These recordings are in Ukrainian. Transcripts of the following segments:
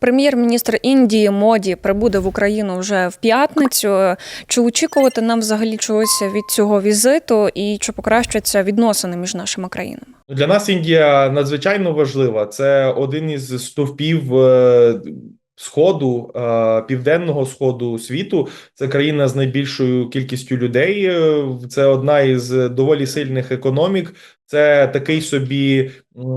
Прем'єр-міністр Індії Моді прибуде в Україну вже в п'ятницю. Чи очікувати нам взагалі чогось від цього візиту, і чи покращаться відносини між нашими країнами? Для нас Індія надзвичайно важлива. Це один із стовпів е, сходу, е, південного сходу світу. Це країна з найбільшою кількістю людей. е, Це одна із доволі сильних економік. Це такий собі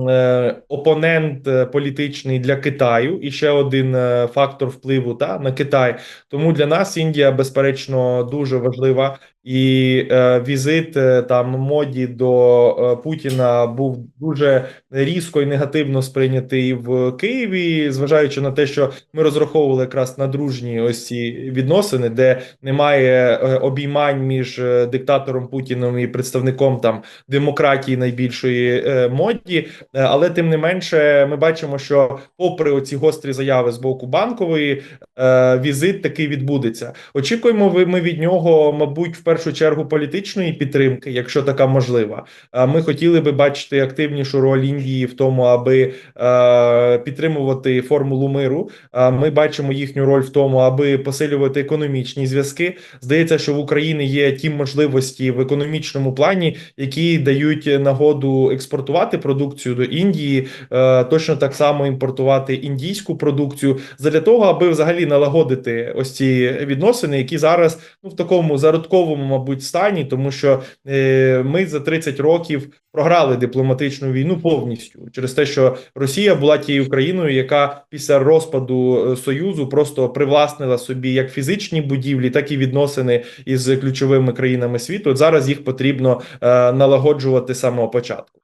е, опонент е, політичний для Китаю, і ще один е, фактор впливу та на Китай. Тому для нас Індія, безперечно, дуже важлива. І візит там моді до Путіна був дуже різко і негативно сприйнятий в Києві, зважаючи на те, що ми розраховували якраз на дружні ось ці відносини, де немає обіймань між диктатором Путіним і представником там демократії найбільшої е, моді. Е, Але тим не менше, ми бачимо, що попри оці гострі заяви з боку банкової, е, візит такий відбудеться. Очікуємо ми від нього, мабуть, в першу чергу політичної підтримки, якщо така можлива. Ми хотіли би бачити активнішу роль Індії в тому, аби підтримувати формулу миру. Ми бачимо їхню роль в тому, аби посилювати економічні зв'язки. Здається, що в Україні є ті можливості в економічному плані, які дають нагоду експортувати продукцію до Індії, е, точно так само імпортувати індійську продукцію, для того, аби взагалі налагодити ось ці відносини, які зараз ну в такому зародковому, мабуть, стані, тому що е, ми за 30 років програли дипломатичну війну повністю через те, що Росія була тією країною, яка після розпаду е, союзу просто привласнила собі як фізичні будівлі, так і відносини із ключовими країнами світу. Зараз їх потрібно е, налагоджувати з самого початку.